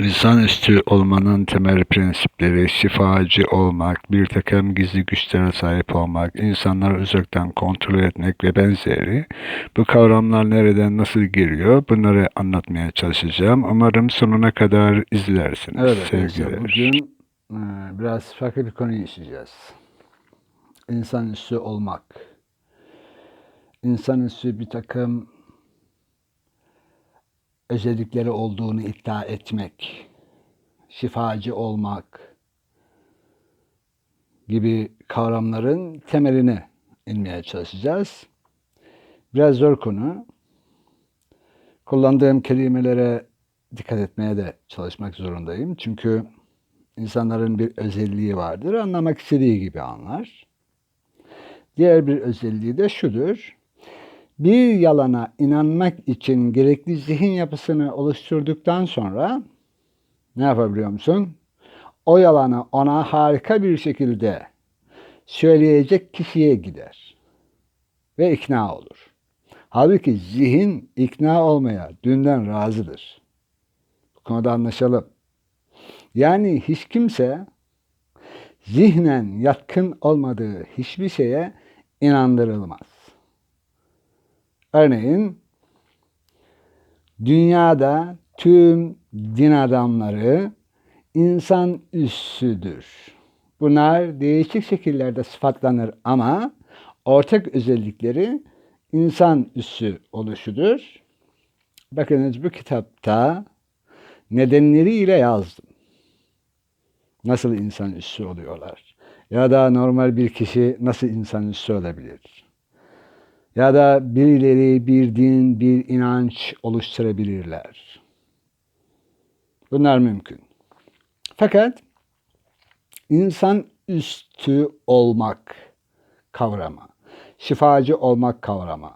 İnsanüstü olmanın temel prensipleri şifacı olmak, bir takım gizli güçlere sahip olmak, insanları uzaktan kontrol etmek ve benzeri. Bu kavramlar nereden nasıl giriyor bunları anlatmaya çalışacağım. Umarım sonuna kadar izlersiniz. Evet Sevgiler. bugün e, biraz farklı bir konuyu işleyeceğiz. İnsanüstü olmak. İnsanüstü bir takım özellikleri olduğunu iddia etmek. Şifacı olmak gibi kavramların temeline inmeye çalışacağız. Biraz zor konu. Kullandığım kelimelere dikkat etmeye de çalışmak zorundayım. Çünkü insanların bir özelliği vardır. Anlamak istediği gibi anlar. Diğer bir özelliği de şudur. Bir yalana inanmak için gerekli zihin yapısını oluşturduktan sonra ne yapabiliyor musun? O yalanı ona harika bir şekilde söyleyecek kişiye gider ve ikna olur. Halbuki zihin ikna olmaya dünden razıdır. Bu konuda anlaşalım. Yani hiç kimse zihnen yatkın olmadığı hiçbir şeye inandırılmaz. Örneğin dünyada tüm din adamları insan üssüdür. Bunlar değişik şekillerde sıfatlanır ama ortak özellikleri insan üssü oluşudur. Bakınız bu kitapta nedenleriyle yazdım. Nasıl insan üssü oluyorlar? Ya da normal bir kişi nasıl insan üssü olabilir? Ya da birileri bir din, bir inanç oluşturabilirler. Bunlar mümkün. Fakat insan üstü olmak kavramı, şifacı olmak kavramı,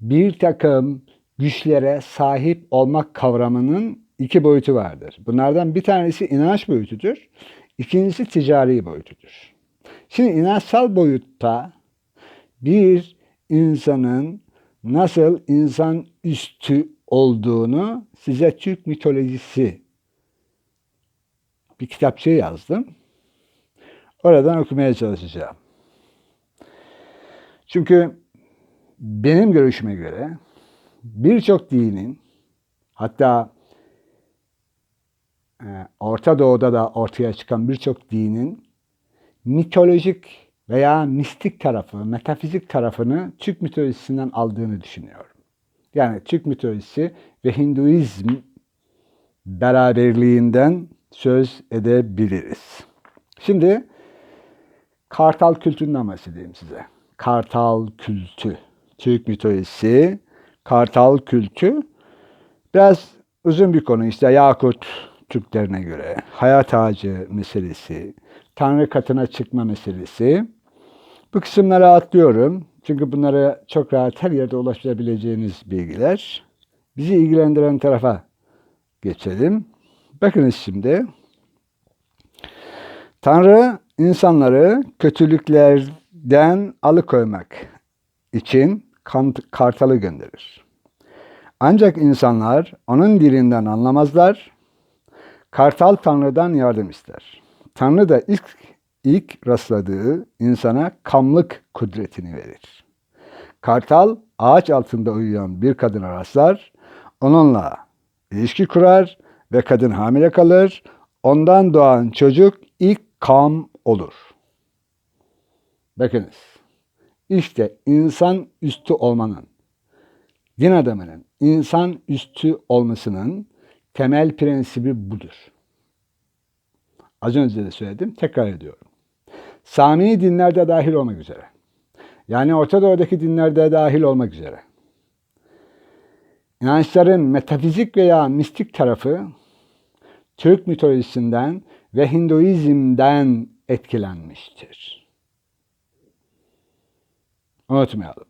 bir takım güçlere sahip olmak kavramının iki boyutu vardır. Bunlardan bir tanesi inanç boyutudur, ikincisi ticari boyutudur. Şimdi inançsal boyutta bir insanın nasıl insan üstü olduğunu size Türk mitolojisi bir kitapçı yazdım. Oradan okumaya çalışacağım. Çünkü benim görüşüme göre birçok dinin hatta e, Orta Doğu'da da ortaya çıkan birçok dinin mitolojik veya mistik tarafı, metafizik tarafını Türk mitolojisinden aldığını düşünüyorum. Yani Türk mitolojisi ve Hinduizm beraberliğinden söz edebiliriz. Şimdi Kartal kültünden bahsedeyim size. Kartal kültü. Türk mitolojisi, Kartal kültü. Biraz uzun bir konu işte Yakut Türklerine göre. Hayat ağacı meselesi, Tanrı katına çıkma meselesi. Bu kısımları atlıyorum. Çünkü bunlara çok rahat her yerde ulaşabileceğiniz bilgiler. Bizi ilgilendiren tarafa geçelim. Bakınız şimdi. Tanrı insanları kötülüklerden alıkoymak için kartalı gönderir. Ancak insanlar onun dilinden anlamazlar. Kartal Tanrı'dan yardım ister. Tanrı da ilk ilk rastladığı insana kamlık kudretini verir. Kartal ağaç altında uyuyan bir kadına rastlar, onunla ilişki kurar ve kadın hamile kalır. Ondan doğan çocuk ilk kam olur. Bakınız. İşte insan üstü olmanın, din adamının insan üstü olmasının temel prensibi budur. Az önce de söyledim, tekrar ediyorum. Sami dinlerde dahil olmak üzere. Yani Orta Doğu'daki dinlerde dahil olmak üzere. İnançların metafizik veya mistik tarafı Türk mitolojisinden ve Hinduizm'den etkilenmiştir. Unutmayalım.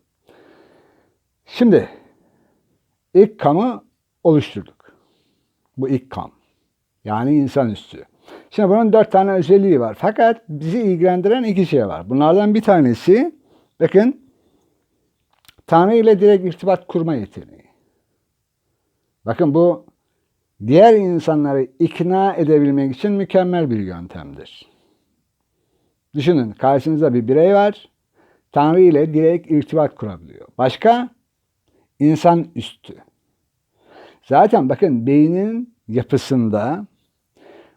Şimdi ilk kamı oluşturduk. Bu ilk kam. Yani insanüstü. Şimdi bunun dört tane özelliği var. Fakat bizi ilgilendiren iki şey var. Bunlardan bir tanesi, bakın, Tanrı ile direkt irtibat kurma yeteneği. Bakın bu diğer insanları ikna edebilmek için mükemmel bir yöntemdir. Düşünün karşınızda bir birey var. Tanrı ile direkt irtibat kurabiliyor. Başka? İnsan üstü. Zaten bakın beynin yapısında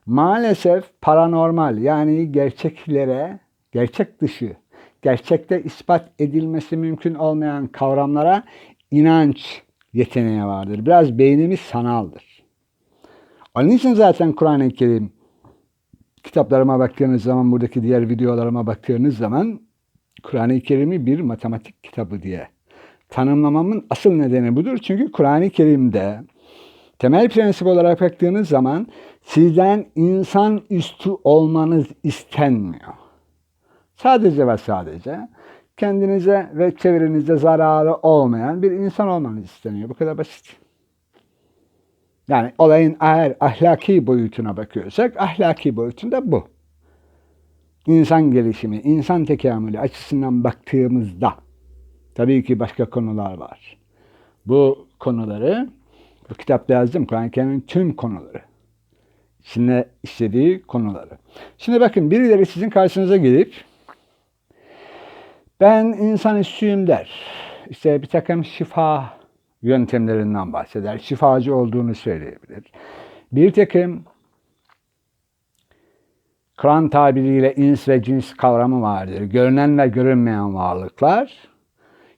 maalesef paranormal yani gerçeklere, gerçek dışı, gerçekte ispat edilmesi mümkün olmayan kavramlara inanç yeteneği vardır. Biraz beynimiz sanaldır. Onun için zaten Kur'an-ı Kerim kitaplarıma baktığınız zaman, buradaki diğer videolarıma baktığınız zaman Kur'an-ı Kerim'i bir matematik kitabı diye tanımlamamın asıl nedeni budur. Çünkü Kur'an-ı Kerim'de temel prensip olarak baktığınız zaman sizden insan üstü olmanız istenmiyor. Sadece ve sadece kendinize ve çevrenize zararı olmayan bir insan olmanız isteniyor. Bu kadar basit. Yani olayın eğer ahlaki boyutuna bakıyorsak ahlaki boyutunda bu. İnsan gelişimi, insan tekamülü açısından baktığımızda tabii ki başka konular var. Bu konuları bu kitapta yazdım. Kur'an-ı Kerim'in tüm konuları. İçinde işlediği konuları. Şimdi bakın birileri sizin karşınıza gelip ben insan üstüyüm der. İşte bir takım şifa yöntemlerinden bahseder. Şifacı olduğunu söyleyebilir. Bir takım Kur'an tabiriyle ins ve cins kavramı vardır. Görünen ve görünmeyen varlıklar.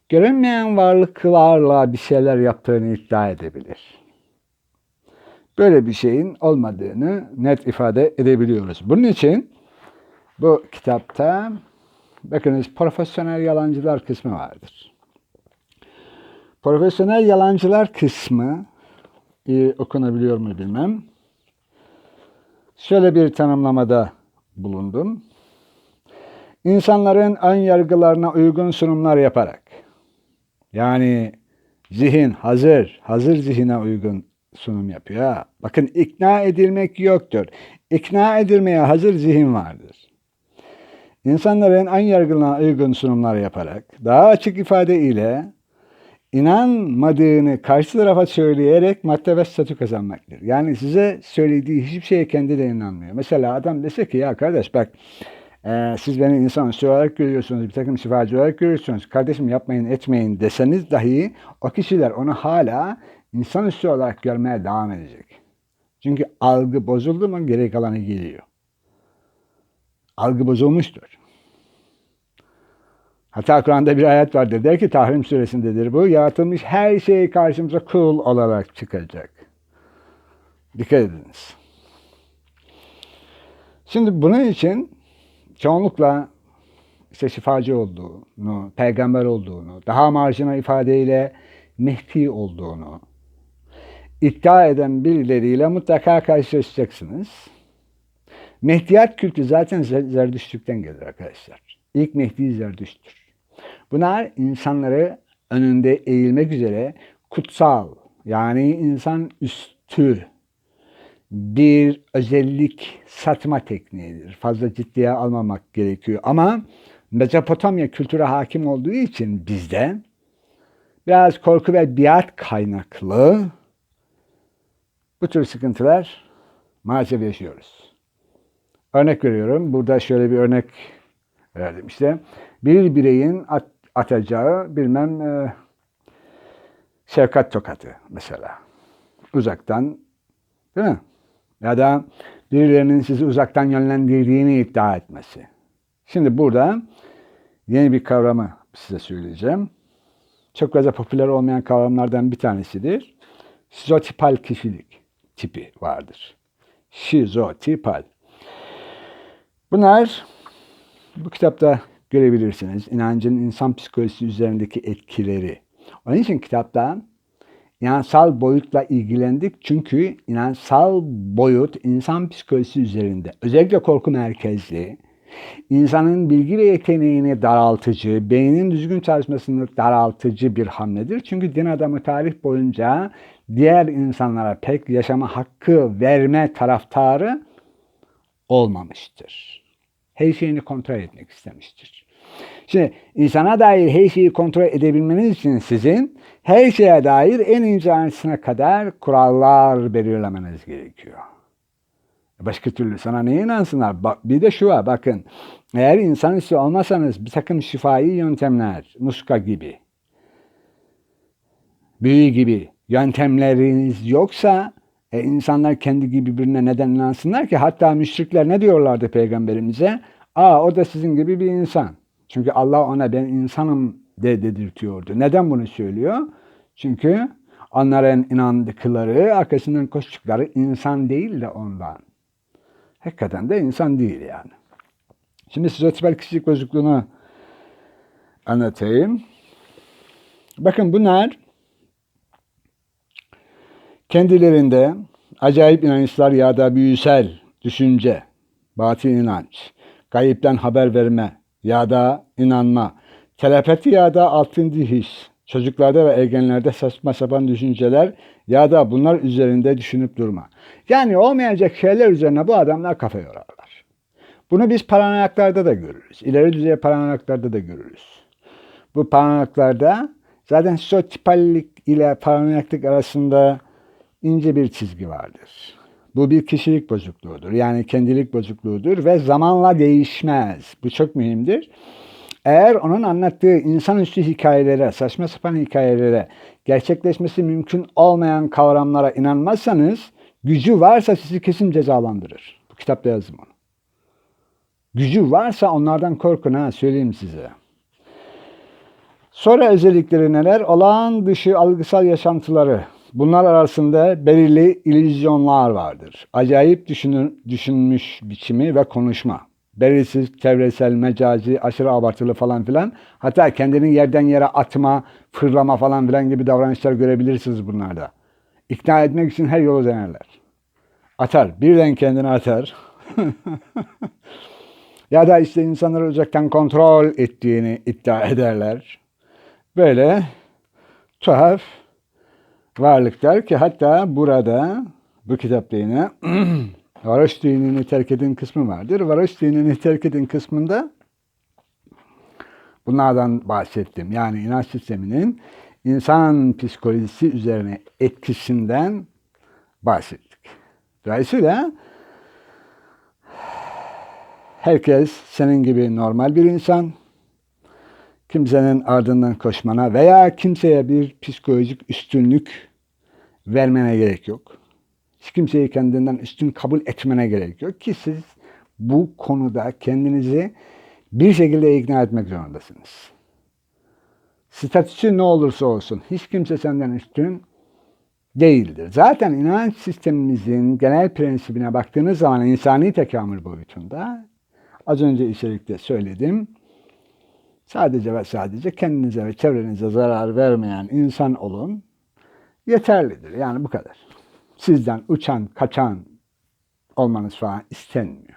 Görünmeyen varlıklarla bir şeyler yaptığını iddia edebilir. Böyle bir şeyin olmadığını net ifade edebiliyoruz. Bunun için bu kitapta bakınız profesyonel yalancılar kısmı vardır. Profesyonel yalancılar kısmı iyi okunabiliyor mu bilmem. Şöyle bir tanımlamada bulundum. İnsanların ön yargılarına uygun sunumlar yaparak yani zihin hazır, hazır zihine uygun sunum yapıyor. Ha, bakın ikna edilmek yoktur. İkna edilmeye hazır zihin vardır. İnsanların ön yargılarına uygun sunumlar yaparak daha açık ifade ile inanmadığını karşı tarafa söyleyerek madde ve statü kazanmaktır. Yani size söylediği hiçbir şeye kendi de inanmıyor. Mesela adam dese ki ya kardeş bak e, siz beni insan üstü olarak görüyorsunuz, bir takım şifacı olarak görüyorsunuz. Kardeşim yapmayın etmeyin deseniz dahi o kişiler onu hala insan üstü olarak görmeye devam edecek. Çünkü algı bozuldu mu geri kalanı geliyor. Algı bozulmuştur. Hatta Kur'an'da bir ayet vardır. Der ki Tahrim suresindedir bu. Yaratılmış her şey karşımıza kul olarak çıkacak. Dikkat ediniz. Şimdi bunun için çoğunlukla işte şifacı olduğunu, peygamber olduğunu, daha marjinal ifadeyle Mehdi olduğunu iddia eden birileriyle mutlaka karşılaşacaksınız. Mehdiyat kültü zaten Zerdüştlük'ten gelir arkadaşlar. İlk Mehdi Zerdüşt'tür. Bunlar insanları önünde eğilmek üzere kutsal yani insan üstü bir özellik satma tekniğidir. Fazla ciddiye almamak gerekiyor. Ama Mezopotamya kültürü hakim olduğu için bizde biraz korku ve biat kaynaklı bu tür sıkıntılar maalesef yaşıyoruz. Örnek veriyorum. Burada şöyle bir örnek verdim. İşte bir bireyin at, atacağı bilmem e, şefkat tokatı mesela. Uzaktan değil mi? Ya da birilerinin sizi uzaktan yönlendirdiğini iddia etmesi. Şimdi burada yeni bir kavramı size söyleyeceğim. Çok fazla popüler olmayan kavramlardan bir tanesidir. Şizotipal kişilik tipi vardır. Şizotipal. Bunlar bu kitapta görebilirsiniz. İnancın insan psikolojisi üzerindeki etkileri. Onun için kitapta inansal boyutla ilgilendik. Çünkü inansal boyut insan psikolojisi üzerinde. Özellikle korku merkezli, insanın bilgi ve yeteneğini daraltıcı, beynin düzgün çalışmasını daraltıcı bir hamledir. Çünkü din adamı tarih boyunca diğer insanlara pek yaşama hakkı verme taraftarı olmamıştır. Her şeyini kontrol etmek istemiştir. Şimdi insana dair her şeyi kontrol edebilmeniz için sizin her şeye dair en ince ayrıntısına kadar kurallar belirlemeniz gerekiyor. Başka türlü sana neye inansınlar? Bir de şu var bakın. Eğer insanüstü olmasanız bir takım şifai yöntemler, muska gibi, büyü gibi yöntemleriniz yoksa e, insanlar kendi gibi birine neden inansınlar ki? Hatta müşrikler ne diyorlardı peygamberimize? Aa o da sizin gibi bir insan. Çünkü Allah ona ben insanım de dedirtiyordu. Neden bunu söylüyor? Çünkü onların inandıkları, arkasından koştukları insan değil de ondan. Hakikaten de insan değil yani. Şimdi size ötebel kişilik bozukluğunu anlatayım. Bakın bunlar kendilerinde acayip inançlar ya da büyüsel düşünce, batıl inanç, kayıptan haber verme ya da inanma, telepati ya da altıncı his, çocuklarda ve ergenlerde saçma sapan düşünceler ya da bunlar üzerinde düşünüp durma. Yani olmayacak şeyler üzerine bu adamlar kafa yorarlar. Bunu biz paranoyaklarda da görürüz. İleri düzey paranoyaklarda da görürüz. Bu paranoyaklarda zaten sotipallik ile paranoyaklık arasında ince bir çizgi vardır. Bu bir kişilik bozukluğudur. Yani kendilik bozukluğudur ve zamanla değişmez. Bu çok mühimdir. Eğer onun anlattığı insanüstü hikayelere, saçma sapan hikayelere, gerçekleşmesi mümkün olmayan kavramlara inanmazsanız, gücü varsa sizi kesin cezalandırır. Bu kitapta yazdım onu. Gücü varsa onlardan korkun ha, söyleyeyim size. Sonra özellikleri neler? Olağan dışı algısal yaşantıları. Bunlar arasında belirli illüzyonlar vardır. Acayip düşünür, düşünmüş biçimi ve konuşma. Belirsiz, çevresel, mecazi, aşırı abartılı falan filan. Hatta kendini yerden yere atma, fırlama falan filan gibi davranışlar görebilirsiniz bunlarda. İkna etmek için her yolu denerler. Atar, birden kendini atar. ya da işte insanları uzaktan kontrol ettiğini iddia ederler. Böyle tuhaf varlıklar ki hatta burada bu kitapta yine varoş dinini terk edin kısmı vardır. Varoş dinini terk edin kısmında bunlardan bahsettim. Yani inanç sisteminin insan psikolojisi üzerine etkisinden bahsettik. Dolayısıyla herkes senin gibi normal bir insan. Kimsenin ardından koşmana veya kimseye bir psikolojik üstünlük vermene gerek yok. Hiç kimseyi kendinden üstün kabul etmene gerek yok ki siz bu konuda kendinizi bir şekilde ikna etmek zorundasınız. Statüsü ne olursa olsun hiç kimse senden üstün değildir. Zaten inanç sistemimizin genel prensibine baktığınız zaman insani tekamül boyutunda az önce içerikte söyledim. Sadece ve sadece kendinize ve çevrenize zarar vermeyen insan olun yeterlidir. Yani bu kadar. Sizden uçan, kaçan olmanız falan istenmiyor.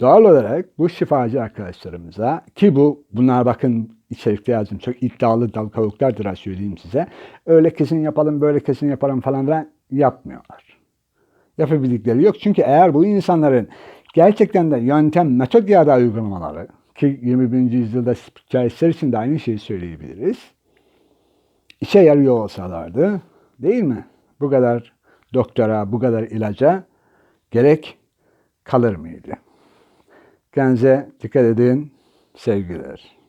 Doğal olarak bu şifacı arkadaşlarımıza ki bu bunlar bakın içerikte yazdım çok iddialı dal kavuklardır ha söyleyeyim size. Öyle kesin yapalım böyle kesin yapalım falan filan yapmıyorlar. Yapabildikleri yok. Çünkü eğer bu insanların gerçekten de yöntem, metot ya da uygulamaları ki 21. yüzyılda spiritüalistler için de aynı şeyi söyleyebiliriz. İşe yarıyor olsalardı değil mi? Bu kadar doktora, bu kadar ilaca gerek kalır mıydı? Kendinize dikkat edin. Sevgiler.